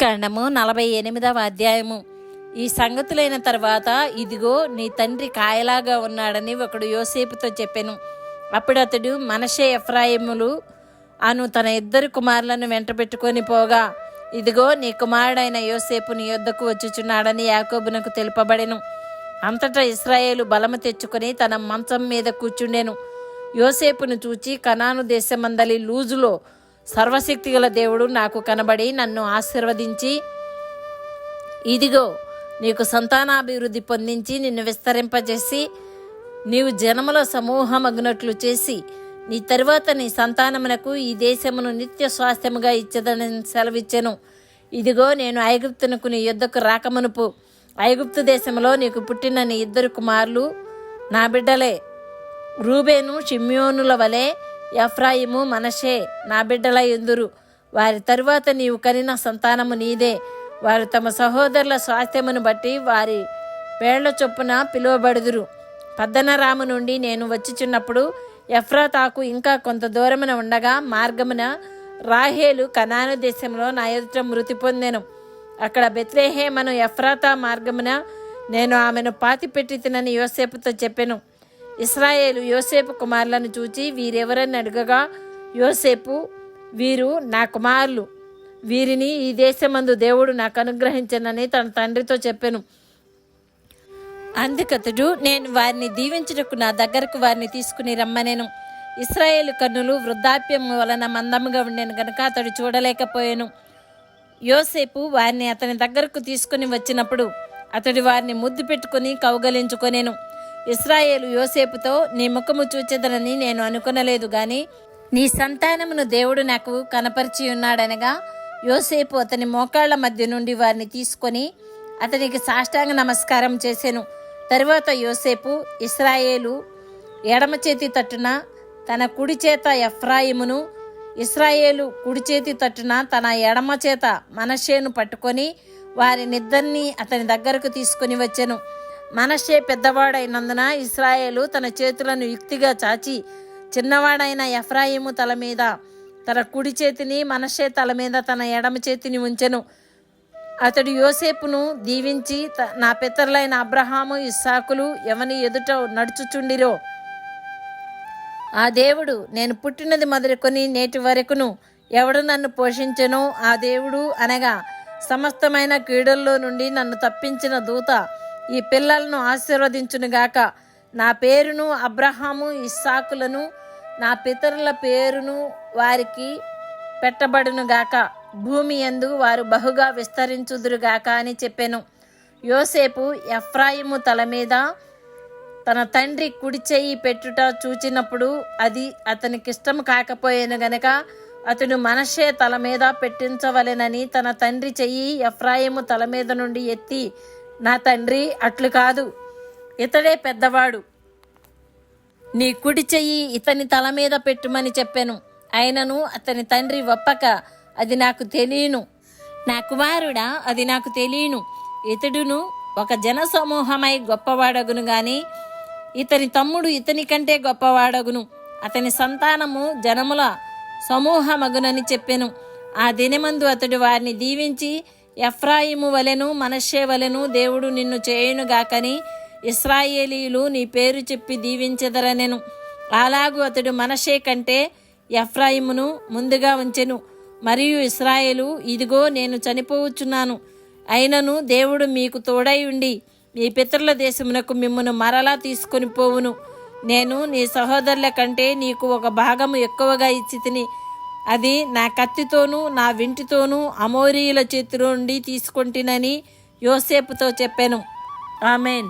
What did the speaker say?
కాండము నలభై ఎనిమిదవ అధ్యాయము. ఈ సంగతులైన తర్వాత ఇదిగో నీ తండ్రి కాయలాగా ఉన్నాడని ఒకడు యోసేపుతో చెప్పాను. అప్పుడు అతడు మనషే ఎఫ్రాయిములు అను తన ఇద్దరు కుమారులను వెంటబెట్టుకొని పోగా ఇదిగో నీ కుమారుడైన యోసేపు నీ యొద్దకు వచ్చుచున్నాడని యాకోబునకు తెలుపబడెను. అంతటా ఇస్రాయేలు బలము తెచ్చుకొని తన మంచం మీద కూర్చుండెను. యోసేపును చూచి కనాను దేశమందలి లూజులో సర్వశక్తిగల దేవుడు నాకు కనబడి నన్ను ఆశీర్వదించి ఇదిగో నీకు సంతానాభివృద్ధి పొందించి నిన్ను విస్తరింపజేసి నీవు జనముల సమూహమగ్నట్లు చేసి నీ తరువాత నీ సంతానమునకు ఈ దేశమును నిత్య స్వాస్థ్యముగా ఇచ్చదని సెలవిచ్చెను. ఇదిగో నేను ఐగుప్తునకు నీ యుద్ధకు రాకమునుపు ఐగుప్తు దేశంలో నీకు పుట్టిన నీ ఇద్దరు కుమారులు నా బిడ్డలే రూబేను షిమ్యోనుల వలె ఎఫ్రాయిము మనషే నా బిడ్డల ఎందురు వారి తరువాత నీవు కనిన సంతానము నీదే. వారు తమ సహోదరుల స్వాస్థ్యమును బట్టి వారి పేళ్ళ చొప్పున పిలువబడుదురు. పద్దనరాము నుండి నేను వచ్చిచున్నప్పుడు ఎఫ్రాతాకు ఇంకా కొంత దూరమున ఉండగా మార్గమున రాహేలు కనాను దేశంలో నా ఎదుట మృతి పొందెను. అక్కడ బెత్లేహేమను ఎఫ్రాతా మార్గమున నేను ఆమెను పాతిపెట్టి తినని యోసేపుతో చెప్పెను. ఇస్రాయేలు యోసేపు కుమారులను చూచి వీరెవరని అడగగా యోసేపు వీరు నా కుమారులు. వీరిని ఈ దేశమందు దేవుడు నాకు అనుగ్రహించనని తన తండ్రితో చెప్పాను. అందుకతడు నేను వారిని దీవించుటకు నా దగ్గరకు వారిని తీసుకుని రమ్మనేను. ఇస్రాయేల్ కన్నులు వృద్ధాప్యం వలన మందముగా ఉండేను గనుక అతడు చూడలేకపోయాను. యోసేపు వారిని అతని దగ్గరకు తీసుకుని వచ్చినప్పుడు అతడు వారిని ముద్దు పెట్టుకుని కౌగలించుకొనేను. ఇస్రాయేలు యోసేపుతో నీ ముఖము చూచెదనని నేను అనుకొనలేదు గాని నీ సంతానమును దేవుడు నాకు కనపరిచి ఉన్నాడనగా యోసేపు అతని మోకాళ్ళ మధ్య నుండి వారిని తీసుకొని అతనికి సాష్టాంగ నమస్కారం చేశాను తరువాత యోసేపు ఇస్రాయేలు ఎడమ చేతి తట్టున తన కుడి చేత ఎఫ్రాయిమును ఇస్రాయేలు కుడి చేతి తట్టున తన ఎడమ చేత మనషేను పట్టుకొని వారినిద్దరినీ అతని దగ్గరకు తీసుకుని వచ్చెను. మనషే పెద్దవాడైనందున ఇస్రాయేలు తన చేతులను యుక్తిగా చాచి చిన్నవాడైన ఎఫ్రాయిము తల మీద తన కుడి చేతిని మనషే తల మీద తన ఎడమ చేతిని ఉంచెను. అతడు యోసేపును దీవించి త- నా పితరులైన అబ్రహాము ఇస్సాకులు ఎవని ఎదుట నడుచుచుండిరో? ఆ దేవుడు నేను పుట్టినది మొదలుకొని నేటి వరకును ఎవడు నన్ను పోషించెనో ఆ దేవుడు అనగా సమస్తమైన క్రీడల్లో నుండి నన్ను తప్పించిన దూత ఈ పిల్లలను ఆశీర్వదించునుగాక నా పేరును అబ్రహాము ఇస్సాకులను నా పితరుల పేరును వారికి పెట్టబడునుగాక భూమి యందు వారు బహుగా విస్తరించుదురుగాక అని చెప్పాను. యోసేపు ఎఫ్రాయిము తల మీద తన తండ్రి కుడి పెట్టుట చూచినప్పుడు అది అతనికిష్టం కాకపోయాను గనక అతడు మనషే తల మీద పెట్టించవలెనని తన తండ్రి చెయ్యి ఎఫ్రాయిము తల మీద నుండి ఎత్తి నా తండ్రి అట్లు కాదు. ఇతడే పెద్దవాడు. నీ కుడి చెయ్యి ఇతని తల మీద పెట్టుమని చెప్పాను. అయినను అతని తండ్రి ఒప్పక అది నాకు తెలియను. నా కుమారుడా అది నాకు తెలియను. ఇతడును ఒక జన సమూహమై గొప్పవాడగును గాని ఇతని తమ్ముడు ఇతని కంటే గొప్పవాడగును. అతని సంతానము జనముల సమూహమగునని చెప్పెను. ఆ దినమందు అతడు వారిని దీవించి ఎఫ్రాయిము వలెను మనషే వలెను దేవుడు నిన్ను చేయునుగాకని ఇస్రాయేలీలు నీ పేరు చెప్పి దీవించదరనెను. అలాగూ అతడు మనషే కంటే ఎఫ్రాయిమును ముందుగా ఉంచెను. మరియు ఇస్రాయేలు ఇదిగో నేను చనిపోవచ్చున్నాను. అయినను దేవుడు మీకు తోడై ఉండి మీ పితరుల దేశమునకు మిమ్మను మరలా తీసుకొని పోవును. నేను నీ సహోదరుల కంటే నీకు ఒక భాగము ఎక్కువగా ఇచ్చి తిని అది నా కత్తితోనూ నా వింటితోనూ అమోరీయుల చేతి నుండి తీసుకుంటునని యోసేపుతో చెప్పాను. ఆమెన్.